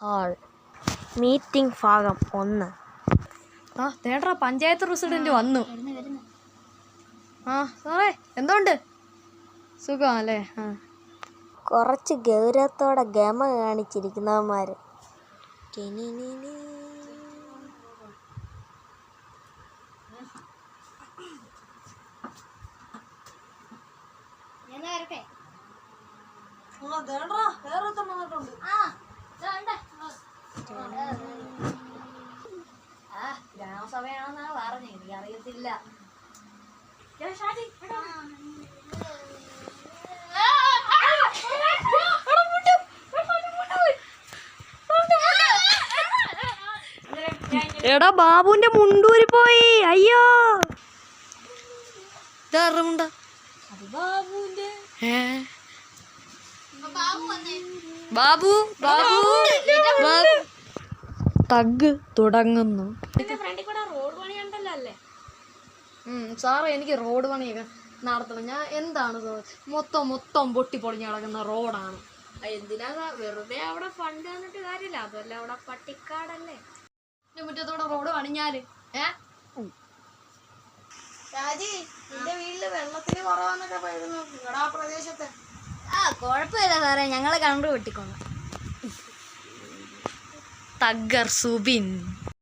Hall meeting ഭാഗം ഒന്ന്. ആ തേടാ പഞ്ചായത്ത് പ്രസിഡന്റ് വന്നു. ആ സാറേ എന്തുണ്ട്? സുഖമല്ലേ? ആ. കുറച്ച് ഗൗരവത്തോടെ ഗമ കാണിച്ചിരിക്കുന്നവന്മാർ ഗ്രാമസഭയാണെന്നാ എനിക്ക് അറിയത്തില്ല എടാ. ബാബുന്റെ മുണ്ടൂരി പോയി. അയ്യോ. ബാബു ബാബു ബാബു. തഗ് തുടങ്ങുന്നു. ഉം, സാറേ എനിക്ക് റോഡ് പണിയൊക്കെ നടത്തണം. ഞാൻ എന്താണ് മൊത്തം മൊത്തം പൊട്ടി പൊളിഞ്ഞ് കിടക്കുന്ന റോഡാണ് എന്തിനാ വെറുതെ അവിടെ ഫണ്ട് തന്നിട്ട് കാര്യമില്ല. അതല്ല അവിടെ പട്ടിക്കാടല്ലേ? മുറ്റത്തോടെ റോഡ് പണിഞ്ഞാൽ ഏ? രാജി നിന്റെ വീട്ടിൽ വെള്ളത്തിന് കുറവാന്നൊക്കെ പറയുന്നു. നിങ്ങളുടെ ആ പ്രദേശത്ത്. ആ കുഴപ്പമില്ല സാറേ. ഞങ്ങൾ കണ്ടു വെട്ടിക്കോളാം തഗ്ഗർ സുബിൻ.